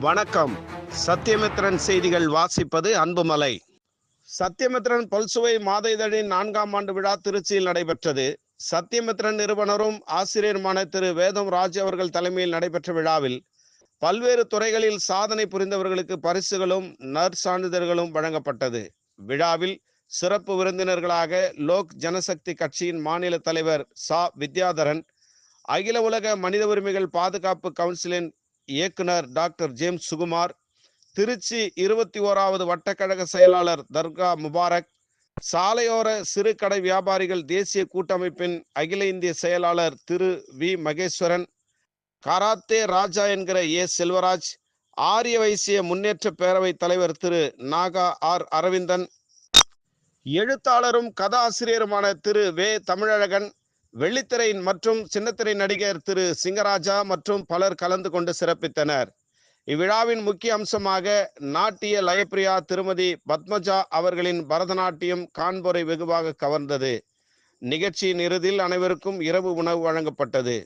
வணக்கம். சத்தியமித்ரன் செய்திகள் வாசிப்பது அன்புமலை. சத்தியமித்ரன் பல்சுவை மாத இதழின் நான்காம் ஆண்டு விழா திருச்சியில் நடைபெற்றது. சத்தியமித்ரன் நிறுவனரும் ஆசிரியருமான திரு. வேதம் ராஜ் அவர்கள் தலைமையில் நடைபெற்ற விழாவில் பல்வேறு துறைகளில் சாதனை புரிந்தவர்களுக்கு பரிசுகளும் நற்சான்றிதழ்களும் வழங்கப்பட்டது. விழாவில் சிறப்பு விருந்தினர்களாக லோக் ஜனசக்தி கட்சியின் மாநில தலைவர் சா. வித்யாதரன் அகில உலக மனித உரிமைகள் பாதுகாப்பு கவுன்சிலின் இயக்குனர் டாக்டர் ஜேம்ஸ் சுகுமார் திருச்சி இருபத்தி ஓராவது வட்டக்கழக செயலாளர் தர்கா முபாரக் சாலையோர சிறு கடை வியாபாரிகள் தேசிய கூட்டமைப்பின் அகில இந்திய செயலாளர் திரு வி. மகேஸ்வரன் கராத்தே ராஜா என்கிற ஏ. செல்வராஜ் ஆரிய வைசிய முன்னேற்ற பேரவை தலைவர் திரு நாகா ஆர். அரவிந்தன் எழுத்தாளரும் கதாசிரியருமான திரு வே. தமிழழகன் வெள்ளித்திரை மற்றும் சின்னத்திரை நடிகர் திரு சிங்கராஜா மற்றும் பலர் கலந்து கொண்டு சிறப்பித்தனர். இவ்விழாவின் முக்கிய அம்சமாக நாட்டிய லயப்பிரியா திருமதி பத்மஜா அவர்களின் பரதநாட்டியம் காண்போரை வெகுவாக கவர்ந்தது. நிகழ்ச்சியின் இறுதியில் அனைவருக்கும் இரவு உணவு வழங்கப்பட்டது.